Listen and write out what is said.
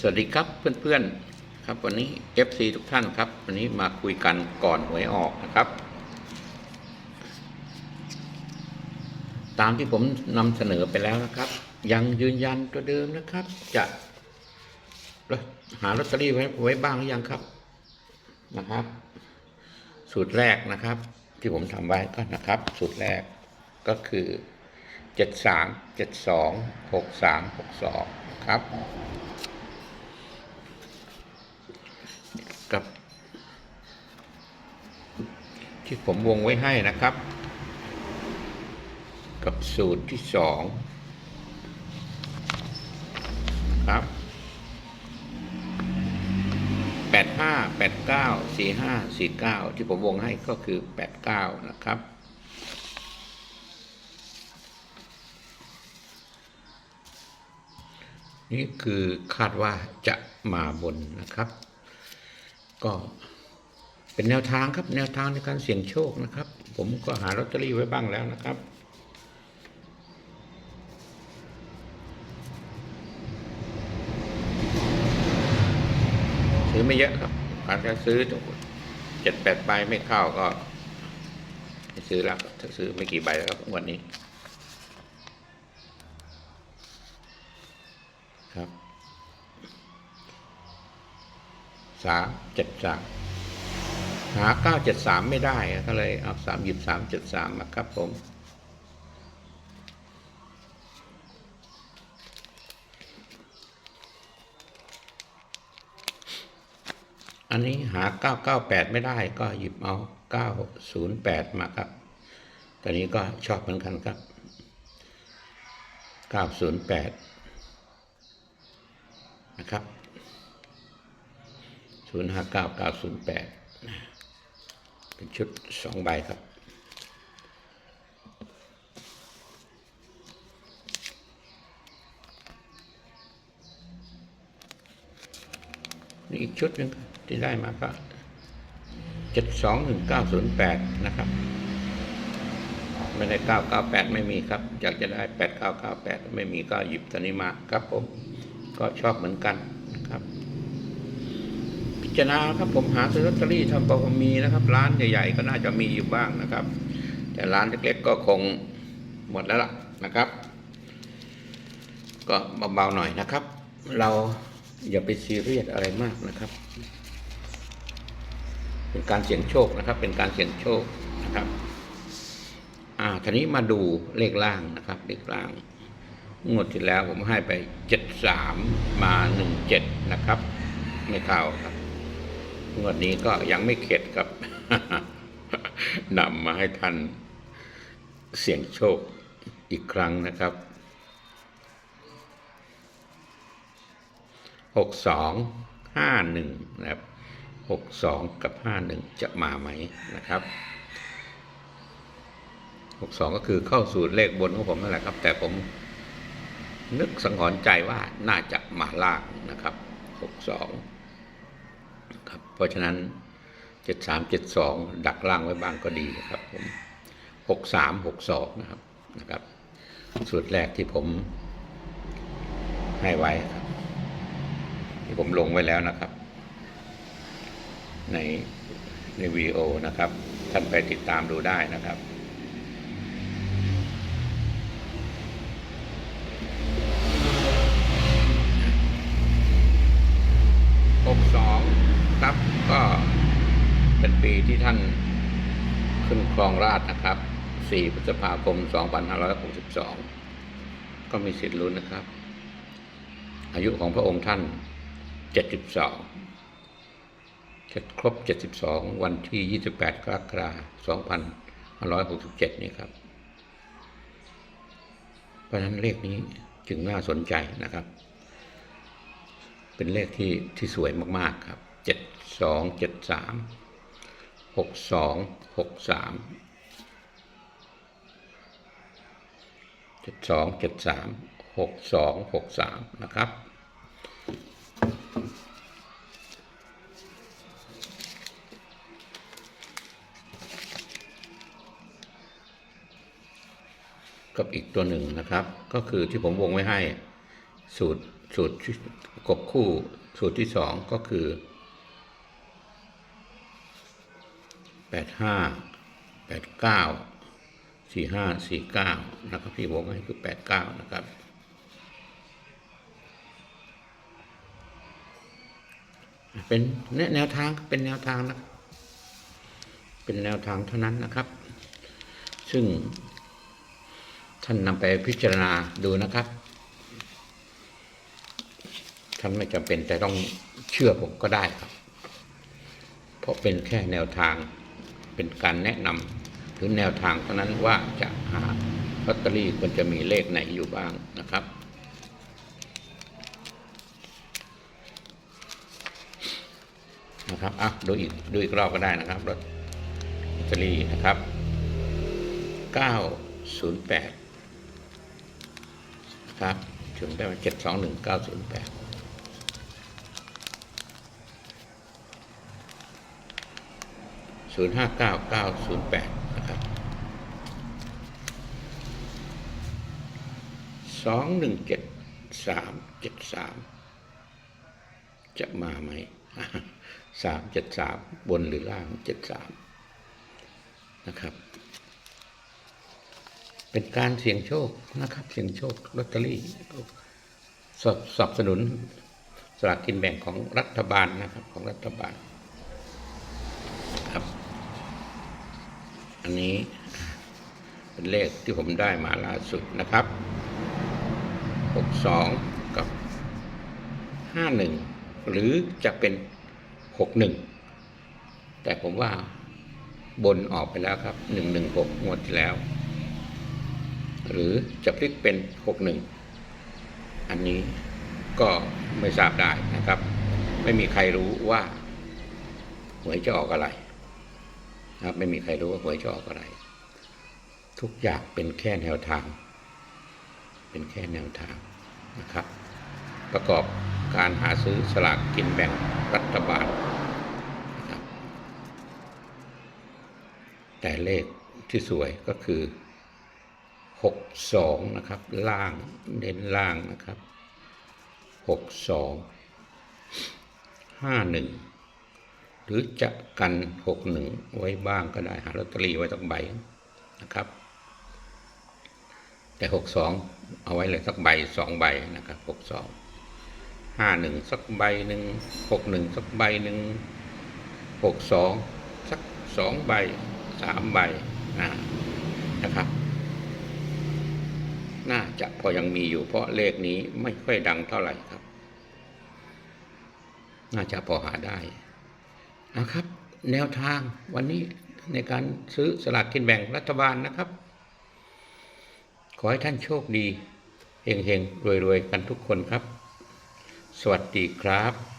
สวัสดีครับเพื่อนๆครับวันนี้ FC ทุกท่านครับ วันนี้มาคุยกันก่อนหวยออกนะครับ ตามที่ผมนำเสนอไปแล้วนะครับ ยังยืนยันตัวเดิมนะครับ จะหาลอตเตอรี่ไว้ไว้บ้างหรือยังครับนะครับ สูตรแรกนะครับ ที่ผมทำไว้ก็นะครับ สูตรแรกก็คือเจ็ดสามเจ็ดสองหกสามหกสองครับ กับ ที่ผมวงไว้ให้นะครับ กับสูตรที่สองครับแปดห้าแปดเก้าสี่ห้าสี่เก้าที่ผมวงให้ก็คือแปดเก้านะครับนี่คือคาดว่าจะมาบนนะครับ ก็เป็นแนวทางครับ แนวทางในการเสี่ยงโชคนะครับ ผมก็หาลอตเตอรี่ไว้บ้างแล้วนะครับซื้อไม่เยอะครับการจะซื้อเจ็ดแปดใบไม่เข้าก็ไม่ซื้อแล้วครับถ้าซื้อไม่กี่ใบแล้วครับวันนี้ครับ สามเจ็ดสามหาเก้าเจ็ดสามไม่ได้ก็เลยเอาสามหยิบสามเจ็ดสามมาครับผมอันนี้หาเก้าเก้าแปดไม่ได้ก็หยิบเอาเก้าศูนย์แปดมาครับ ตอนนี้ก็ชอบเหมือนกันครับเก้าศูนย์แปดนะครับ ศูนย์ห้าเก้าเก้าศูนย์แปดเป็นชุดสองใบครับ นี่อีกชุดหนึ่งที่ได้มาก็เจ็ดสองหนึ่งเก้าศูนย์แปดนะครับไม่ได้เก้าเก้าแปดไม่มีครับ อยากจะได้แปดเก้าเก้าแปดไม่มีก็หยิบตัวนี้มาครับผม ก็ชอบเหมือนกัน พิจารณาครับผมหาซื้อลอตเตอรี่ทำพอมีนะครับ ร้านใหญ่ๆก็น่าจะมีอยู่บ้างนะครับ แต่ร้านเล็กๆก็คงหมดแล้วล่ะนะครับ ก็เบาๆหน่อยนะครับ เราอย่าไปซีเรียสอะไรมากนะครับ เป็นการเสี่ยงโชคนะครับ เป็นการเสี่ยงโชคนะครับ อ่าทีนี้มาดูเลขล่างนะครับ เลขล่างงวดที่แล้วผมให้ไปเจ็ดสามมาหนึ่งเจ็ดนะครับ ไม่เข้าครับ งวดนี้ก็ยังไม่เข็ดครับนำมาให้ท่านเสี่ยงโชคอีกครั้งนะครับหกสองห้าหนึ่งนะครับหกสองกับห้าหนึ่งจะมาไหมนะครับหกสองก็คือเข้าสู่เลขบนของผมนั่นแหละครับ แต่ผมนึกสังหรณ์ใจว่าน่าจะมาล่างนะครับหกสองครับ เพราะฉะนั้นเจ็ดสามเจ็ดสองดักล่างไว้บ้างก็ดีครับผมหกสามหกสองนะครับนะครับ สูตรแรกที่ผมให้ไว้ครับ ที่ผมลงไว้แล้วนะครับ ในในวีดีโอนะครับ ท่านไปติดตามดูได้นะครับ หกสอง ครับ ก็เป็นปีที่ท่านขึ้นครองราชนะครับ 4 พฤษภาคม 2562 ก็มีสิทธิ์ลุ้นนะครับ อายุของพระองค์ท่าน 72จะครบ 72 วันที่ 28 กรกฎาคม 2567 นี้ครับ เพราะฉะนั้นเลขนี้จึงน่าสนใจนะครับ เป็นเลขที่ที่สวยมาก ๆ ครับ เจ็ดสองเจ็ดสามหกสองหกสามเจ็ดสองเจ็ดสามหกสองหกสามนะครับกับอีกตัวหนึ่งนะครับ ก็คือที่ผมวงไว้ให้สูตรสูตรกบคู่สูตรที่สองก็คือ แปดห้าแปดเก้าสี่ห้าสี่เก้านะครับที่วงให้คือแปดเก้านะครับเป็นแนวทางเป็นแนวทางนะเป็นแนวทางเท่านั้นนะครับ ซึ่งท่านนำไปพิจารณาดูนะครับ ท่านไม่จำเป็นแต่ต้องเชื่อผมก็ได้ครับ เพราะเป็นแค่แนวทาง เป็นการแนะนำหรือแนวทางเท่านั้นว่าจะหาลอตเตอรี่ควรจะมีเลขไหนอยู่บ้างนะครับนะครับอะดูอีกดูอีกรอบก็ได้นะครับรถลอตเตอรี่นะครับ 908 ครับถึงได้มา721 908 059908 นะครับ217373 จะมาไหมสามเจ็ดสามบนหรือล่างเจ็ดสามนะครับ เป็นการเสี่ยงโชคนะครับ เสี่ยงโชคลอตเตอรี่สนับสนุนสลากกินแบ่งของรัฐบาลนะครับของรัฐบาลครับ อันนี้เป็นเลขที่ผมได้มาล่าสุดนะครับหกสองกับห้าหรือจะเป็นหกหนึ่งแต่ผมว่าบนออกไปแล้วครับหนึ่งหนึ่งหกงวดที่แล้ว หรือจะพลิกเป็นหกหนึ่งอันนี้ก็ไม่ทราบได้นะครับ ไม่มีใครรู้ว่าหวยจะออกอะไร นะครับ ไม่มีใครรู้ว่าหวยจะออกอะไร ทุกอย่างเป็นแค่แนวทาง เป็นแค่แนวทางนะครับ ประกอบการหาซื้อสลากกินแบ่งรัฐบาลนะครับแต่เลขที่สวยก็คือ 62 นะครับ ล่างเน้นล่างนะครับ 62 51 หรือจะกัน61ไว้บ้างก็ได้หาลอตเตอรี่ไว้สักใบนะครับ แต่62เอาไว้เลยสักใบสองใบนะครับ62ห้าหนึ่งสักใบหนึ่งหกหนึ่งสักใบหนึ่งหกสองสักสองใบสามใบนะนะครับ น่าจะพอยังมีอยู่เพราะเลขนี้ไม่ค่อยดังเท่าไหร่ครับ น่าจะพอหาได้ นะครับ แนวทางวันนี้ในการซื้อสลากกินแบ่งรัฐบาลนะครับ ขอให้ท่านโชคดีเฮงๆรวยๆ กันทุกคนครับ สวัสดีครับ